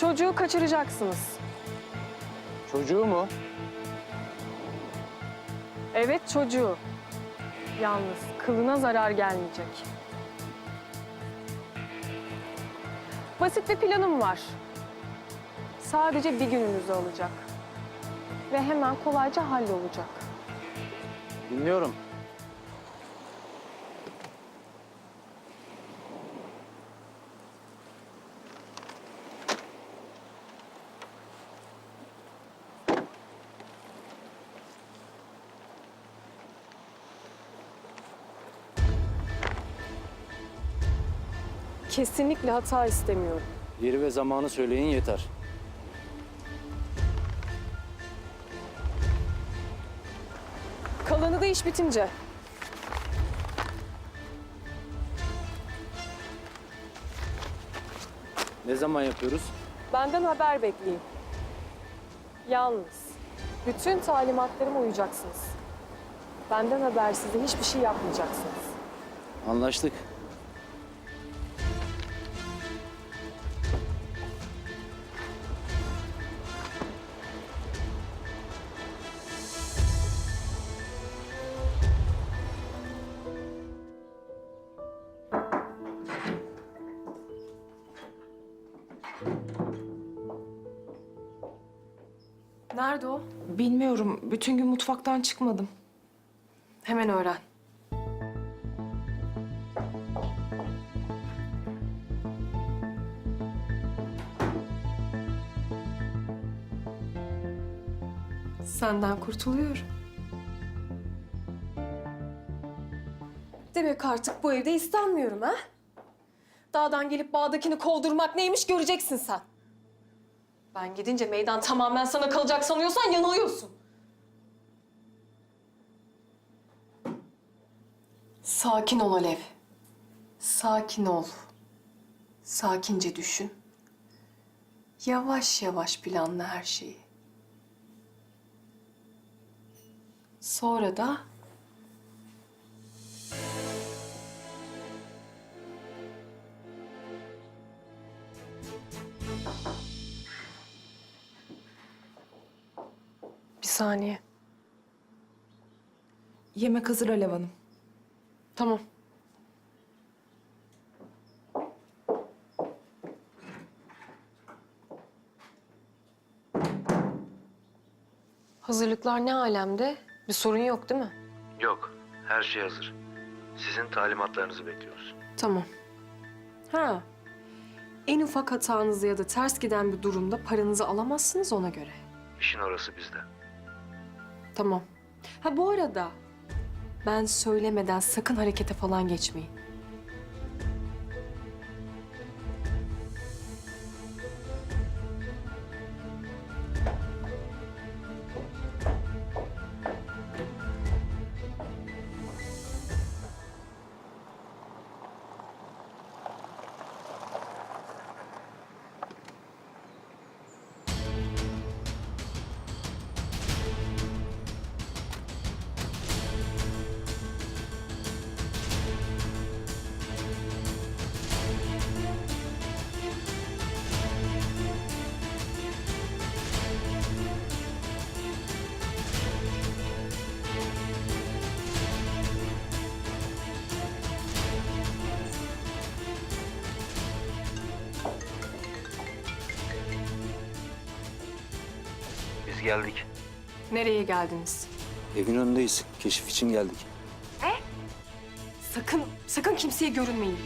Çocuğu kaçıracaksınız. Çocuğu mu? Evet çocuğu. Yalnız kılına zarar gelmeyecek. Basit bir planım var. Sadece bir gününüzü alacak. Ve hemen kolayca hallolacak. Dinliyorum. Kesinlikle hata istemiyorum. Yeri ve zamanı söyleyin yeter. Kalanı da iş bitince. Ne zaman yapıyoruz? Benden haber bekleyin. Yalnız bütün talimatlarıma uyacaksınız. Benden habersiz de hiçbir şey yapmayacaksınız. Anlaştık. Nerede o? Bilmiyorum. Bütün gün mutfaktan çıkmadım. Hemen öğren. Senden kurtuluyorum. Demek artık bu evde istenmiyorum ha? Dağdan gelip bağdakini kovdurmak neymiş göreceksin sen. Ben gidince meydan tamamen sana kalacak sanıyorsan yanılıyorsun. Sakin ol Alev. Sakin ol. Sakince düşün. Yavaş yavaş planla her şeyi. Sonra da saniye. Yemek hazır Alev Hanım. Tamam. Hazırlıklar ne alemde? Bir sorun yok değil mi? Yok, her şey hazır. Sizin talimatlarınızı bekliyoruz. Tamam. Ha. En ufak hatanızda ya da ters giden bir durumda paranızı alamazsınız ona göre. İşin orası bizde. Tamam. Ha bu arada ben söylemeden sakın harekete falan geçmeyin. Geldik. Nereye geldiniz? Evin önündeyiz. Keşif için geldik. Sakın, sakın kimseye görünmeyin.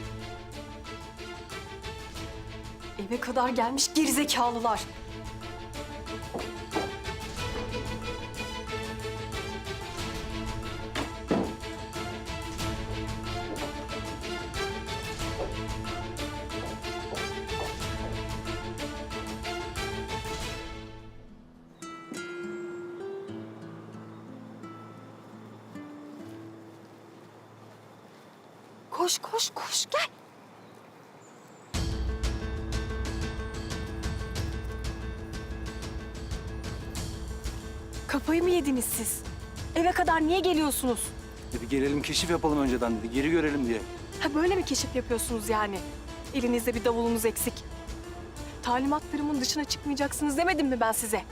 Eve kadar gelmiş gerizekalılar. Koş, koş, koş, gel. Kafayı mı yediniz siz? Eve kadar niye geliyorsunuz? Bir gelelim keşif yapalım önceden dedi. Geri görelim diye. Ha böyle mi keşif yapıyorsunuz yani? Elinizde bir davulunuz eksik. Talimatlarımın dışına çıkmayacaksınız demedim mi ben size?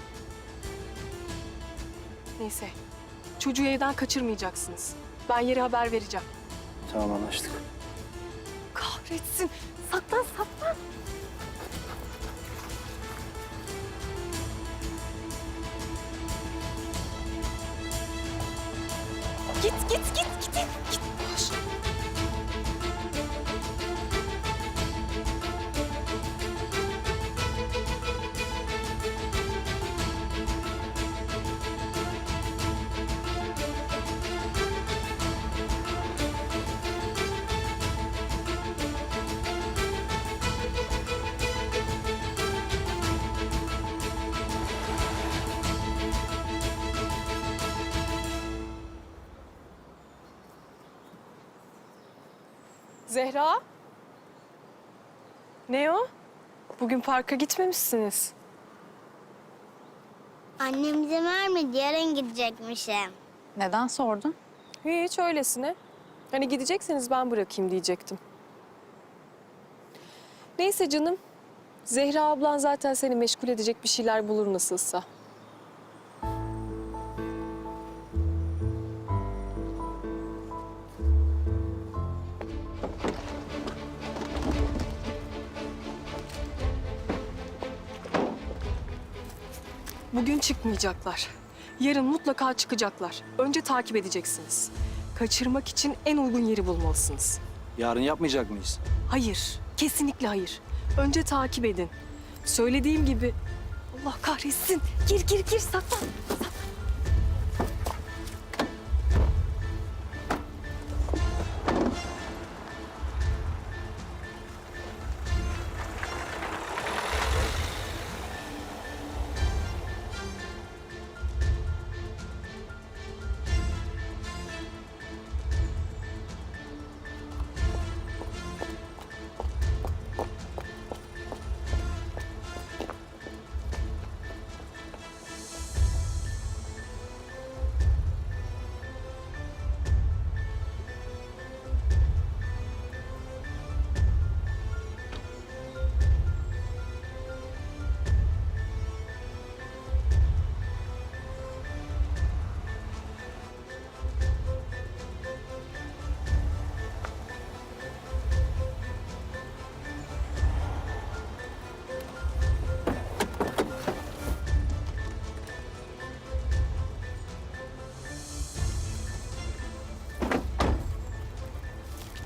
Neyse. Çocuğu evden kaçırmayacaksınız. Ben yeri haber vereceğim. Tamam anlaştık. Kahretsin. Saklan saklan. Git git git Zehra? Ne o? Bugün parka gitmemişsiniz. Annem izin vermedi, yarın gidecekmişim. Neden sordun? Hiç öylesine. Hani gidecekseniz ben bırakayım diyecektim. Neyse canım. Zehra ablan zaten seni meşgul edecek bir şeyler bulur nasılsa. Bugün çıkmayacaklar. Yarın mutlaka çıkacaklar. Önce takip edeceksiniz. Kaçırmak için en uygun yeri bulmalısınız. Yarın yapmayacak mıyız? Hayır, kesinlikle hayır. Önce takip edin. Söylediğim gibi... Allah kahretsin. Gir, gir, gir, saklan.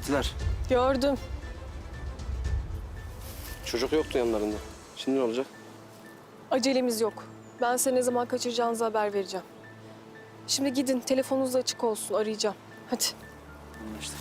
Gittiler. Gördüm. Çocuk yoktu yanlarında. Şimdi ne olacak? Acelemiz yok. Ben size ne zaman kaçıracağınızı haber vereceğim. Şimdi gidin, telefonunuz açık olsun. Arayacağım. Hadi. Anlaştık.